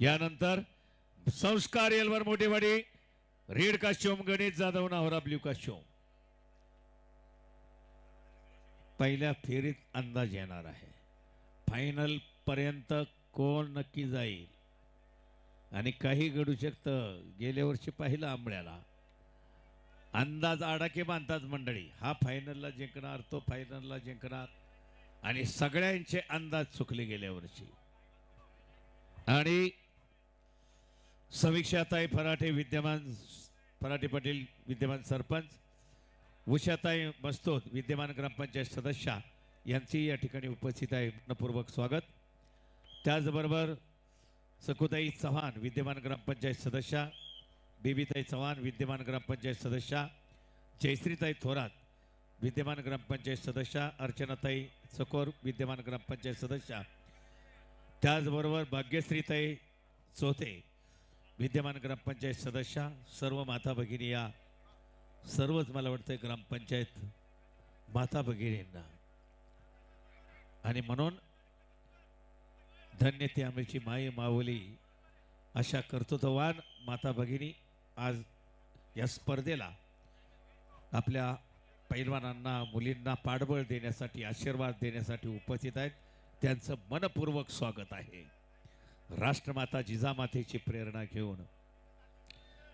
यानंतर संस्कार येलवर मोठेवाडी रेड काश्योम गणेश जाधव नावरा ब्ल्यू काश्योम पहिल्या फेरीत अंदाज येणार आहे. फायनल पर्यंत कोण नक्की जाईल? आणि काही घडू शकतं. गेल्या वर्षी पाहिलं आंबळ्याला. अंदाज आडाके बांधतात मंडळी. हा फायनलला जिंकणार तो फायनलला जिंकणार. आणि सगळ्यांचे अंदाज चुकले गेल्या वर्षी. आणि समीक्षाताई फराटे विद्यमान फराटे पाटील विद्यमान सरपंच उषाताई मस्तोद विद्यमान ग्रामपंचायत सदस्या यांची या ठिकाणी उपस्थित आहे. मनपूर्वक स्वागत. त्याचबरोबर सकुताई चव्हाण विद्यमान ग्रामपंचायत सदस्या बेबीताई चव्हाण विद्यमान ग्रामपंचायत सदस्या जयश्रीताई थोरात विद्यमान ग्रामपंचायत सदस्या अर्चनाताई सकोर विद्यमान ग्रामपंचायत सदस्या त्याचबरोबर भाग्यश्रीताई चोथे विद्यमान ग्रामपंचायत सदस्या सर्व माता भगिनी या सर्वच मला वाटतं ग्रामपंचायत माता भगिनींना. आणि म्हणून धन्य ते आमची माई माऊली अशा कर्तृत्ववान माता भगिनी आज या स्पर्धेला आपल्या पैलवानांना मुलींना पाठबळ देण्यासाठी आशीर्वाद देण्यासाठी उपस्थित आहेत. त्यांचं मनपूर्वक स्वागत आहे. राष्ट्रमाता जिजामातेची प्रेरणा घेऊन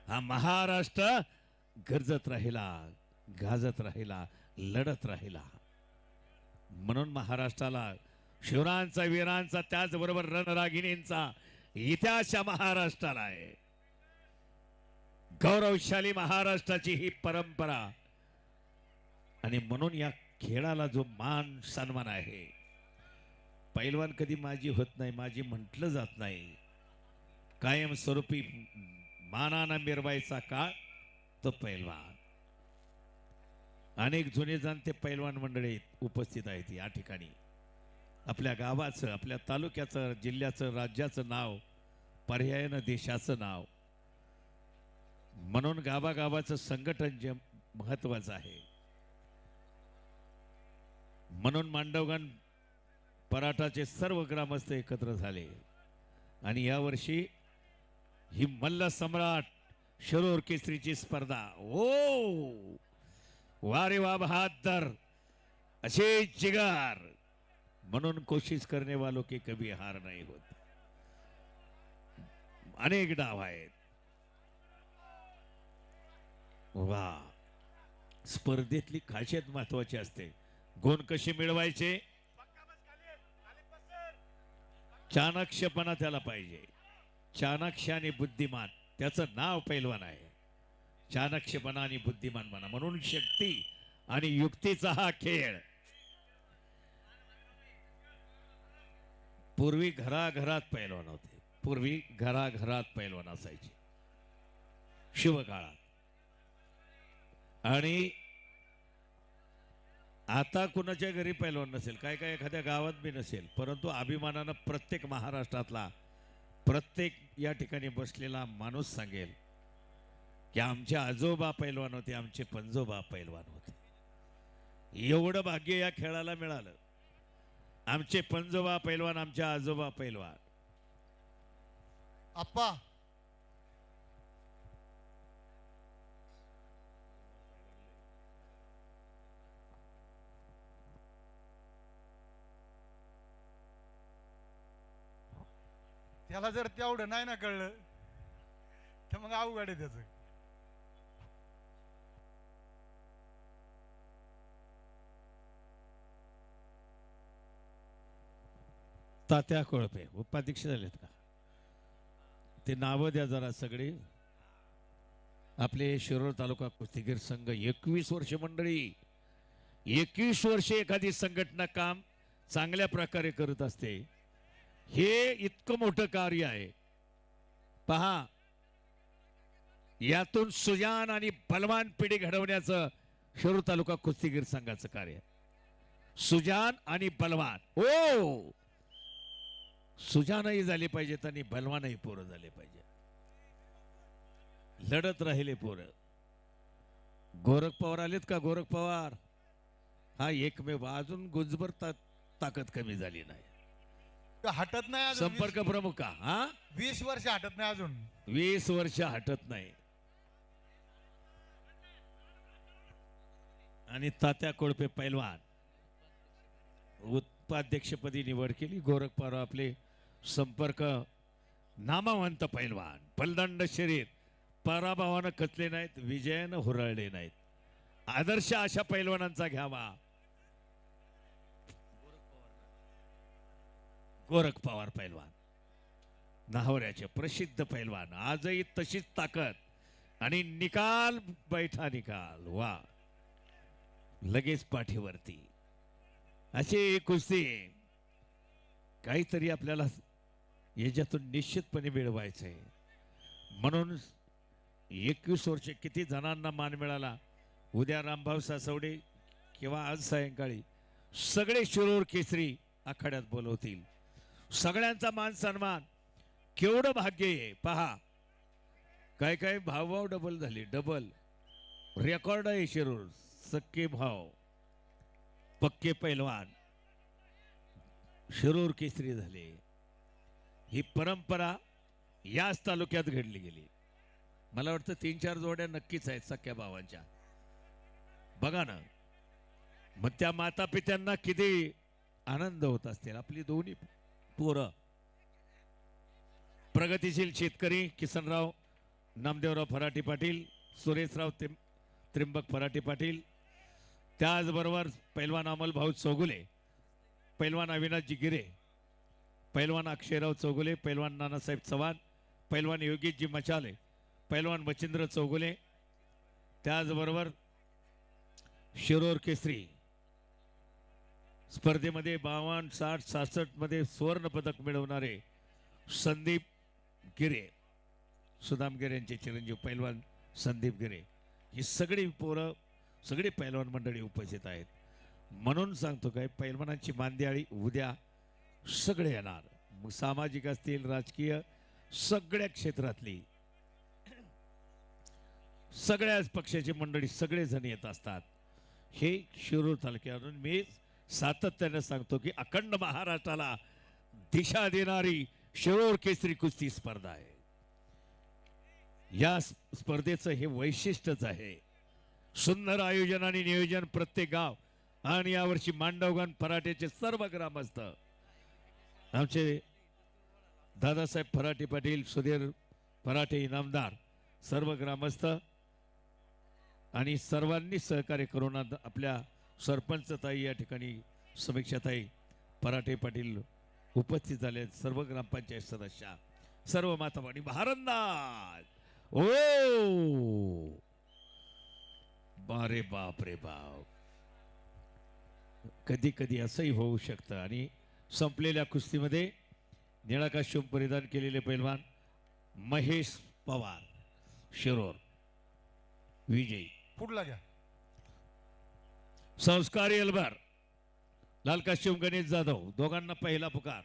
हा महाराष्ट्र गरजत राहिला गाजत राहिला लढत राहिला. म्हणून महाराष्ट्राला शिवरांचा वीरांचा त्याचबरोबर रणरागिणींचा इतिहास या महाराष्ट्राला आहे. गौरवशाली महाराष्ट्राची ही परंपरा. आणि म्हणून या खेळाला जो मान सन्मान आहे पैलवान कधी माझी होत नाही माझी म्हटलं जात नाही. कायमस्वरूपी मानानं मिरवायचा काळ तो पैलवान. अनेक जुने जाणते पैलवान मंडळी उपस्थित आहेत या ठिकाणी. आपल्या गावाचं आपल्या तालुक्याचं जिल्ह्याचं राज्याचं नाव पर्यायानं देशाचं नाव. म्हणून गावागावाचं संघटन जे महत्वाचं आहे. म्हणून मांडवगण पराठाचे सर्व ग्रामस्थ एकत्र झाले. आणि यावर्षी ही मल्ल सम्राट शरोर केसरीची स्पर्धा. ओ वारे वा बहादर! असे जिगार! म्हणून कोशिश करणे वालो की कभी हार नाही होत. अनेक डाव आहेत. वा! स्पर्धेतली खासियत महत्वाची असते. गुण कसे मिळवायचे? चाणक्षपणा त्याला पाहिजे. चाणक्ष आणि बुद्धिमान त्याचं नाव पैलवान आहे. चाणक्षपणा आणि बुद्धिमान म्हणा म्हणून शक्ती आणि युक्तीचा हा खेळ. पूर्वी घराघरात पैलवान होते. पूर्वी घराघरात पैलवान असायचे. शिवकाळात आणि आता कुणाच्या घरी पैलवान नसेल काय काय एखाद्या गावात बी नसेल परंतु अभिमानानं प्रत्येक महाराष्ट्रातला प्रत्येक या ठिकाणी बसलेला माणूस सांगेल की आमचे आजोबा पैलवान होते आमचे पंजोबा पैलवान होते. एवढं भाग्य या खेळाला मिळालं. आमचे पंजोबा पैलवान आमच्या आजोबा पैलवान. आप्पा त्याला जर तेवढं नाही ना कळलं तर मग अवघड आहे त्याचं. तात्या कोळपे उपाध्यक्ष झालेत का? ते नावं द्या जरा सगळे. आपले शिरोळ तालुका कुस्तीगीर संघ एकवीस वर्ष मंडळी. एकवीस वर्ष एखादी संघटना काम चांगल्या प्रकारे करत असते. हे इतकं मोठं कार्य आहे. पहा यातून सुजान आणि बलवान पिढी घडवण्याचं शिरूर तालुका कुस्तीगीर संघाचं कार्य. सुजान आणि बलवान. ओ! सुजानही झाले पाहिजेत आणि बलवानही पोरं झाले पाहिजे लढत राहिले पोरं. गोरख पवार आलेत का? गोरख पवार. हा एकमेव. अजून गुंजभर ता ताकद कमी झाली नाही. तो हटत नाही अजून संपर्क प्रमुख का? हा? वीस- वर्ष हटत नाही अजून. वीस वर्ष हटत नाही. आणि तात्या कोळपे पैलवान उपाध्यक्षपदी निवड केली. गोरखपार आपले संपर्क नामवंत पैलवान बलदंड शरीर पराभवानं कचले नाहीत विजयानं हुरळले नाहीत. आदर्श अशा पैलवानांचा घ्यावा. गोरख पवार पैलवान न्हावऱ्याचे प्रसिद्ध पैलवान आजही तशीच ताकद आणि निकाल बैठा निकाल वा. लगेच पाठीवरती. अशी कुस्ती काहीतरी आपल्याला याच्यातून निश्चितपणे मिळवायचंय. म्हणून एकवीस वर्ष किती जणांना मान मिळाला? उद्या रामभाऊ सासवडे किंवा आज सायंकाळी सगळे शिरोर केसरी आखाड्यात बोलवतील. सगळ्यांचा मान सन्मान. केवढं भाग्य आहे पहा. काय काय भावभाव डबल झाले. डबल रेकॉर्ड आहे शिरूर. सक्के भाव. पक्के पैलवान. शिरूर केसरी झाले. ही परंपरा याच तालुक्यात घडली गेली. मला वाटतं तीन चार जोड्या नक्कीच आहेत सख्या भावांच्या. बघा ना. मग त्या माता पित्यांना किती आनंद होत असतील. आपली दोन्ही पोरं. प्रगतीशील शेतकरी किसनराव नामदेवराव फराटी पाटील सुरेशराव त्रिम त्रिंबक फराटी पाटील. त्याचबरोबर पैलवान अमल भाऊ चौगुले पैलवान अविनाशजी गिरे पैलवान अक्षयराव चौगुले पैलवान नानासाहेब चव्हाण पैलवान योगेशजी मचाले पैलवान मच्छिंद्र चौगुले. त्याचबरोबर शिरोर केसरी स्पर्धेमध्ये बावन्न साठ सहासष्टमध्ये सुवर्णपदक पदक मिळवणारे संदीप गिरे सुदाम गिरे यांचे चिरंजीव पैलवान संदीप गिरे. ही सगळी पोरं सगळी पैलवान मंडळी उपस्थित आहेत. म्हणून सांगतो काय पैलवानांची मांदियाळी उद्या सगळे येणार. मग सामाजिक असतील राजकीय सगळ्या क्षेत्रातली सगळ्याच पक्षाची मंडळी सगळे जण येत असतात. हे शिरूर तालुक्यावरून मी सातत्याने सांगतो की अखंड महाराष्ट्राला दिशा देणारी शिरोर केसरी कुस्ती स्पर्धा आहे. या स्पर्धेचं हे वैशिष्ट्यच आहे. सुंदर आयोजन आणि नियोजन प्रत्येक गाव आणि यावर्षी मांडवगण फराटेचे सर्व ग्रामस्थ. आमचे दादासाहेब फराटे पाटील सुधीर फराटे इनामदार सर्व ग्रामस्थ आणि सर्वांनी सहकार्य करून आपल्या सरपंच ताई या ठिकाणी समीक्षाताई पराठे पाटील उपस्थित झाले आहेत. सर्व ग्रामपंचायत सदस्य सर्व मातावाणी भारंदाज ओ! बारे बाप रे बाप. कधी कधी असंही होऊ शकतं. आणि संपलेल्या कुस्तीमध्ये निळाकाशुम परिधान केलेले पैलवान महेश पवार शिरोर विजयी. पुढला घ्या. संस्कारी अलबार लालकाश्यम गणेश जाधव दोघांना पहिला पुकार.